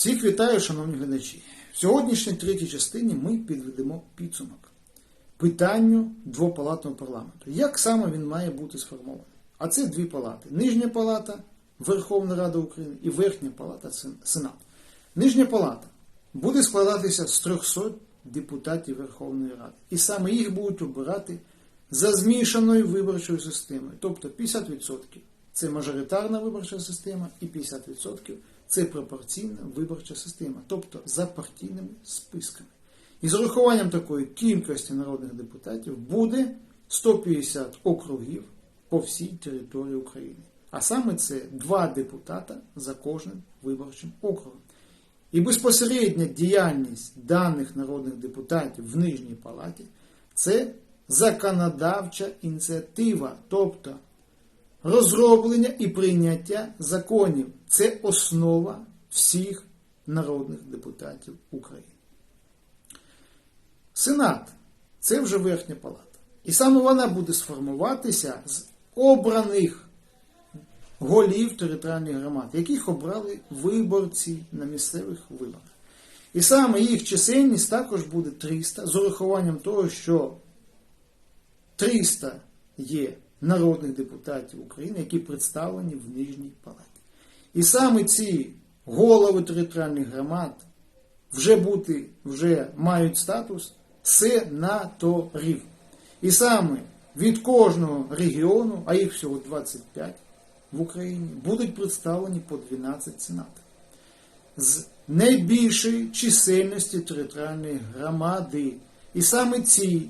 Всіх вітаю, шановні глядачі. В сьогоднішній третій частині ми підведемо підсумок питанню двопалатного парламенту. Як саме він має бути сформований? А це дві палати: Нижня палата Верховна Рада України і Верхня палата Сен- Сенат. Нижня палата буде складатися з 300 депутатів Верховної Ради. І саме їх будуть обирати за змішаною виборчою системою. Тобто 50% це мажоритарна виборча система і 50% це пропорційна виборча система, тобто за партійними списками. І з урахуванням такої кількості народних депутатів буде 150 округів по всій території України. А саме це два депутата за кожним виборчим округом. І безпосередня діяльність даних народних депутатів в Нижній палаті це законодавча ініціатива, тобто розроблення і прийняття законів. Це основа всіх народних депутатів України. Сенат це вже верхня палата. І саме вона буде сформуватися з обраних голів територіальних громад, яких обрали виборці на місцевих виборах. І саме їх чисельність також буде 300, з урахуванням того, що 300 є народних депутатів України, які представлені в Нижній палаті. І саме ці голови територіальних громад вже бути, вже мають статус сенаторів. І саме від кожного регіону, а їх всього 25 в Україні, будуть представлені по 12 сенаторів. З найбільшої чисельності територіальної громади. І саме ці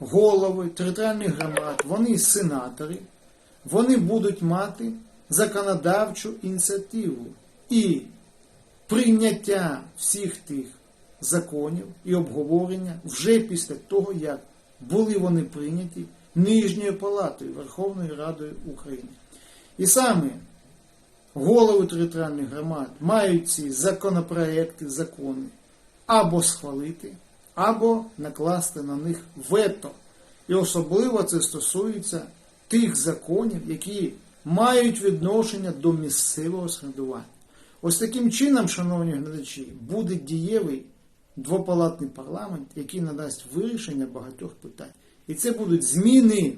голови територіальних громад, вони сенатори, вони будуть мати законодавчу ініціативу і прийняття всіх тих законів і обговорення вже після того, як були вони прийняті Нижньою палатою Верховної Радою України. І саме голови територіальних громад мають ці законопроекти, закони або схвалити, або накласти на них вето. І особливо це стосується тих законів, які мають відношення до місцевого середування. Ось таким чином, шановні глядачі, буде дієвий двопалатний парламент, який надасть вирішення багатьох питань. І це будуть зміни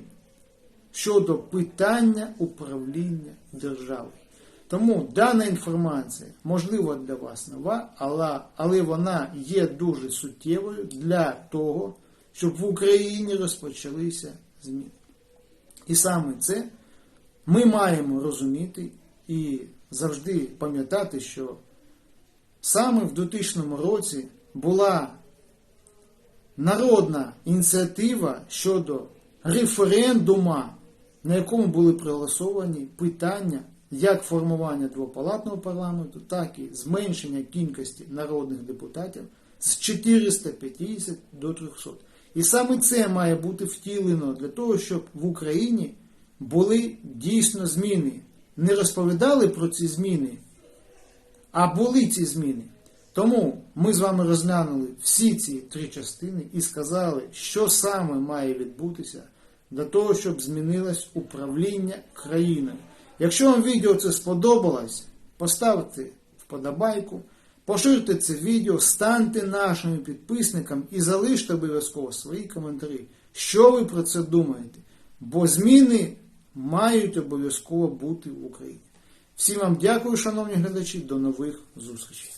щодо питання управління державою. Тому дана інформація можливо для вас нова, але, але вона є дуже суттєвою для того, щоб в Україні розпочалися зміни. І саме це ми маємо розуміти і завжди пам'ятати, що саме в 2000 році була народна ініціатива щодо референдума, на якому були проголосовані питання як формування двопалатного парламенту, так і зменшення кількості народних депутатів з 450 до 300. І саме це має бути втілено для того, щоб в Україні були дійсно зміни. Не розповідали про ці зміни, а були ці зміни. Тому ми з вами розглянули всі ці три частини і сказали, що саме має відбутися для того, щоб змінилось управління країною. Якщо вам відео це сподобалось, поставте вподобайку, поширте це відео, станьте нашими підписниками і залиште обов'язково свої коментарі, що ви про це думаєте. Бо зміни мають обов'язково бути в Україні. Всім вам дякую, шановні глядачі, до нових зустрічей.